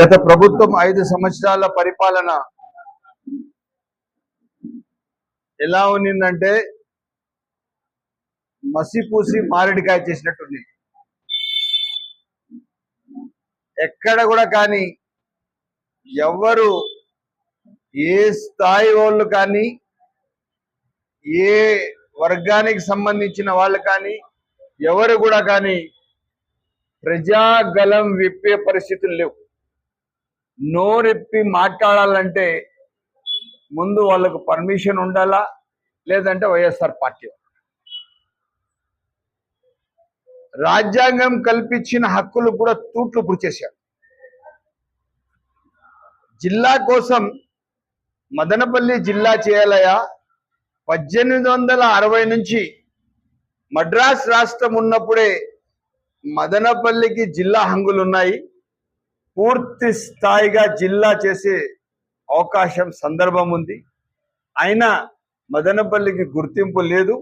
గత ప్రభుత్వం ఐదు సంవత్సరాల పరిపాలన ఎలా ఉన్నిందంటే మసిపూసి మారేడికాయ చేసినట్టుంది. ఎక్కడ కూడా కానీ ఎవరు ఏ స్థాయి వాళ్ళు కానీ ఏ వర్గానికి సంబంధించిన వాళ్ళు కానీ ఎవరు కూడా కానీ ప్రజాగలం విప్పే పరిస్థితులు లేవు. నోరెప్పి మాట్లాడాలంటే ముందు వాళ్ళకు పర్మిషన్ ఉండాలా? లేదంటే వైఎస్ఆర్ పార్టీ రాజ్యాంగం కల్పించిన హక్కులు కూడా తూట్లు పురిచేశారు. జిల్లా కోసం మదనపల్లి జిల్లా చేయాలయా? పద్దెనిమిది వందల అరవై నుంచి మద్రాస్ రాష్ట్రం ఉన్నప్పుడే మదనపల్లికి జిల్లా హంగులు ఉన్నాయి పూర్తి స్థాయిగా జిల్లా చేసే అవకాశం సందర్భం ఉంది. అయినా మదనపల్లికి గుర్తింపు లేదు.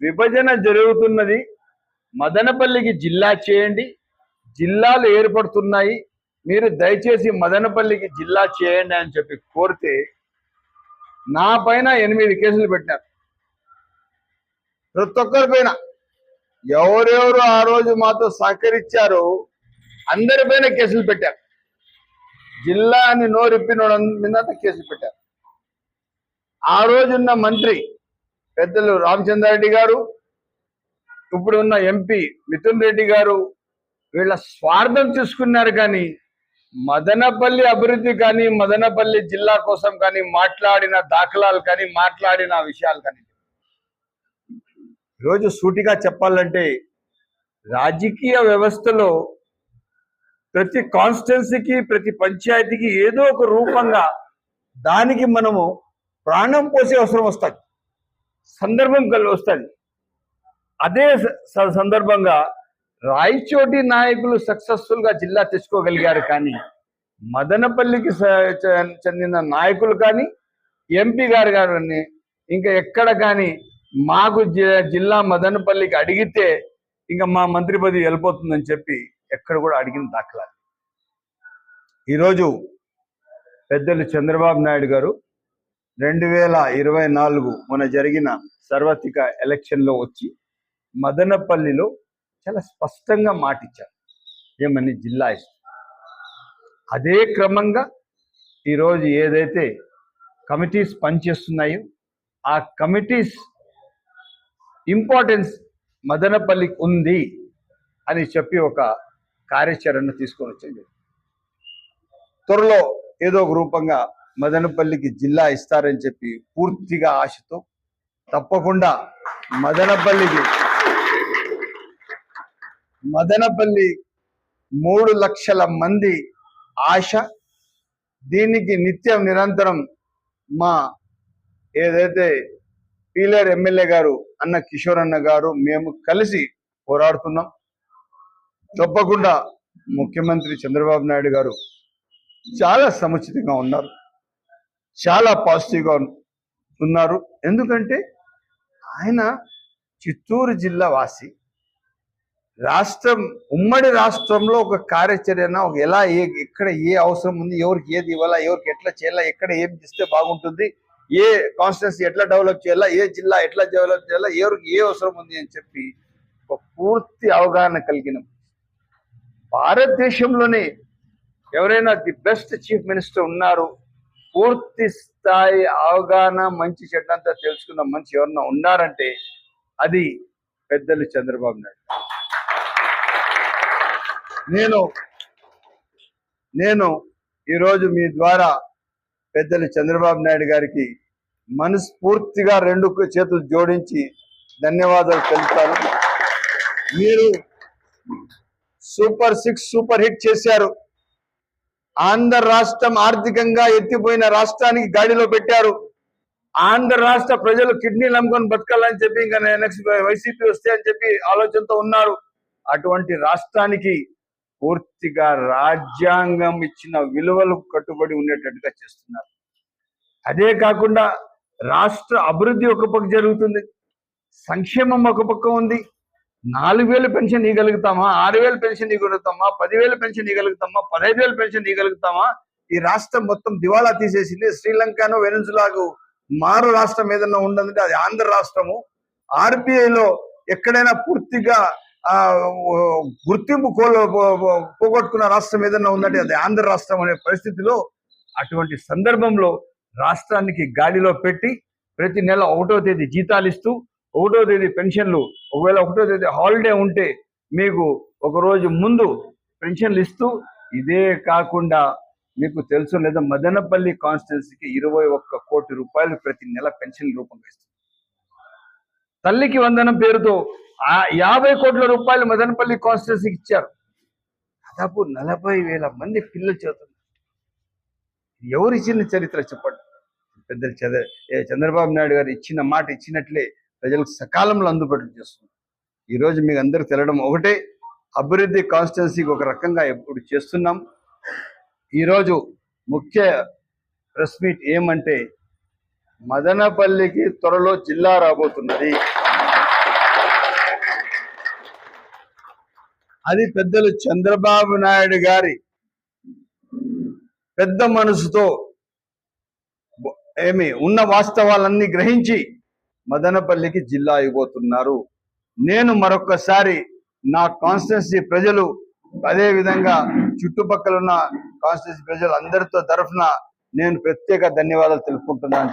విభజన జరుగుతున్నది. మదనపల్లికి జిల్లా చేయండి. జిల్లాలు ఏర్పడుతున్నాయి. మీరు దయచేసి మదనపల్లికి జిల్లా చేయండి అని చెప్పి కోరితే నా పైన ఎనిమిది కేసులు పెట్టారు ప్రతి ఒక్కరి పైన ఎవరెవరు ఆ రోజు మాతో సహకరించారో అందరిపైన కేసులు పెట్టారు. జిల్లా అని నోరిప్పిన మీద కేసులు పెట్టారు. ఆ రోజున్న మంత్రి పెద్దలు రామచంద్రారెడ్డి గారు ఇప్పుడు ఉన్న ఎంపీ మిథున్ రెడ్డి గారు వీళ్ళ స్వార్థం చూసుకున్నారు కానీ మదనపల్లి అభివృద్ధి కానీ మదనపల్లి జిల్లా కోసం కానీ మాట్లాడిన దాఖలాలు కానీ మాట్లాడిన విషయాలు కానీ ఈరోజు సూటిగా చెప్పాలంటే రాజకీయ వ్యవస్థలో ప్రతి కాన్స్టిట్యున్సీకి ప్రతి పంచాయతీకి ఏదో ఒక రూపంగా దానికి మనము ప్రాణం పోసే అవసరం వస్తుంది. సందర్భం కలిగి వస్తుంది. అదే స- సందర్భంగా రాయచోటి నాయకులు సక్సెస్ఫుల్గా జిల్లా తెచ్చుకోగలిగారు కానీ మదనపల్లికి చెందిన నాయకులు కానీ ఎంపీ గారు కానీ ఇంకా ఎక్కడ కానీ మాకు జి- జిల్లా మదనపల్లికి అడిగితే ఇంకా మా మంత్రి పదవి వెళ్ళిపోతుందని చెప్పి ఎక్కడ కూడా అడిగిన దాఖలా ఈరోజు పెద్దలు చంద్రబాబు నాయుడు గారు రెండు వేల ఇరవై నాలుగు మొన్న జరిగిన సార్వత్రిక ఎలక్షన్లో వచ్చి మదనపల్లిలో చాలా స్పష్టంగా మాటిచ్చారు. ఏమని జిల్లా ఇష్టం అదే క్రమంగా ఈరోజు ఏదైతే కమిటీస్ పనిచేస్తున్నాయో ఆ కమిటీస్ ఇంపార్టెన్స్ మదనపల్లికి ఉంది అని చెప్పి ఒక కార్యాచరణ తీసుకొని వచ్చింది. త్వరలో ఏదో ఒక రూపంగా మదనపల్లికి జిల్లా ఇస్తారని చెప్పి పూర్తిగా ఆశతో తప్పకుండా మదనపల్లికి మదనపల్లి మూడు లక్షల మంది ఆశ దీనికి నిత్యం నిరంతరం మా ఏదైతే పీలేరు ఎమ్మెల్యే గారు అన్న కిషోర్ అన్న గారు మేము కలిసి పోరాడుతున్నాం. తప్పకుండా ముఖ్యమంత్రి చంద్రబాబు నాయుడు గారు చాలా సముచితంగా ఉన్నారు. చాలా పాజిటివ్గా ఉన్నారు. ఎందుకంటే ఆయన చిత్తూరు జిల్లా వాసి. రాష్ట్రం ఉమ్మడి రాష్ట్రంలో ఒక కార్యాచరణ ఒక ఎలా ఏ ఎక్కడ ఏ అవసరం ఉంది ఎవరికి ఏది ఇవ్వాలా ఎవరికి ఎట్లా చేయాలా ఎక్కడ ఏం చేస్తే బాగుంటుంది ఏ కాన్స్టిట్యున్సీ ఎట్లా డెవలప్ చేయాలా ఏ జిల్లా ఎట్లా డెవలప్ చేయాలా ఎవరికి ఏ అవసరం ఉంది అని చెప్పి ఒక పూర్తి అవగాహన కలిగినాం. భారతదేశంలోనే ఎవరైనా ది బెస్ట్ చీఫ్ మినిస్టర్ ఉన్నారు పూర్తి స్థాయి అవగాహన మంచి చెడ్డంతా తెలుసుకున్న మంచి ఎవరన్నా ఉన్నారంటే అది పెద్దలు చంద్రబాబు నాయుడు. నేను నేను ఈరోజు మీ ద్వారా పెద్దలు చంద్రబాబు నాయుడు గారికి మనస్ఫూర్తిగా రెండు చేతులు జోడించి ధన్యవాదాలు తెలుపుతాను. మీరు సూపర్ సిక్స్ సూపర్ హిట్ చేశారు. ఆంధ్ర రాష్ట్రం ఆర్థికంగా ఎత్తిపోయిన రాష్ట్రానికి గాడిలో పెట్టారు. ఆంధ్ర రాష్ట్ర ప్రజలు కిడ్నీలు అమ్ముకొని బతకాలని చెప్పి ఇంకా నెక్స్ట్ వైసీపీ వస్తే అని చెప్పి ఆలోచనతో ఉన్నారు. అటువంటి రాష్ట్రానికి పూర్తిగా రాజ్యాంగం ఇచ్చిన విలువలు కట్టుబడి ఉండేటట్టుగా చేస్తున్నారు. అదే కాకుండా రాష్ట్ర అభివృద్ధి ఒక పక్క జరుగుతుంది. సంక్షేమం ఒక పక్క ఉంది. నాలుగు వేలు పెన్షన్ ఇవ్వగలుగుతామా ఆరు వేలు పెన్షన్ ఇవ్వగలుగుతామా పదివేలు పెన్షన్ ఇవ్వగలుగుతామా పదహైదు వేలు పెన్షన్ ఇవ్వగలుగుతామా ఈ రాష్ట్రం మొత్తం దివాలా తీసేసింది. శ్రీలంకను వెనుజులాగు మారు రాష్ట్రం ఏదైనా ఉండదంటే అది ఆంధ్ర రాష్ట్రము. ఆర్బీఐలో లో ఎక్కడైనా పూర్తిగా ఆ గుర్తింపు కోల్ పోగొట్టుకున్న రాష్ట్రం ఏదైనా ఉందంటే అది ఆంధ్ర రాష్ట్రం అనే పరిస్థితిలో అటువంటి సందర్భంలో రాష్ట్రానికి గాడిలో పెట్టి ప్రతి నెల ఒకటో తేదీ జీతాలు ఇస్తూ ఒకటో తేదీ పెన్షన్లు ఒకవేళ ఒకటో తేదీ హాలిడే ఉంటే మీకు ఒక రోజు ముందు పెన్షన్లు ఇస్తూ ఇదే కాకుండా మీకు తెలుసు లేదా మదనపల్లి కాన్స్టిట్యున్సీకి ఇరవై ఒక్క కోటి రూపాయలు ప్రతి నెల పెన్షన్ రూపంగా ఇస్తుంది. తల్లికి వందనం పేరుతో ఆ యాభై కోట్ల రూపాయలు మదనపల్లి కాన్స్టిట్యున్సీకి ఇచ్చారు. దాదాపు నలభై వేల మంది పిల్లలు చదువుతున్నారు ఎవరు ఇచ్చిన చరిత్ర చెప్పండి? పెద్దలు చద ఏ చంద్రబాబు నాయుడు గారు ఇచ్చిన మాట ఇచ్చినట్లే ప్రజలకు సకాలంలో అందుబాటులో చేస్తుంది ఈరోజు మీకు అందరికి తెలడం ఒకటే అభివృద్ధి కాన్స్టిట్యున్సీకి ఒక రకంగా ఎప్పుడు చేస్తున్నాం. ఈరోజు ముఖ్య ప్రెస్ మీట్ ఏమంటే మదనపల్లికి త్వరలో జిల్లా రాబోతున్నది. అది పెద్దలు చంద్రబాబు నాయుడు గారి పెద్ద మనసుతో ఏమి ఉన్న వాస్తవాలన్నీ గ్రహించి మదనపల్లికి జిల్లా ఇవ్వబోతున్నారు నేను మరొకసారి నా కాన్స్టిట్యున్సీ ప్రజలు అదే విధంగా చుట్టుపక్కల ఉన్న కాన్స్టిట్యున్సీ ప్రజలు అందరితో తరఫున నేను ప్రత్యేక ధన్యవాదాలు తెలుపుకుంటున్నాను.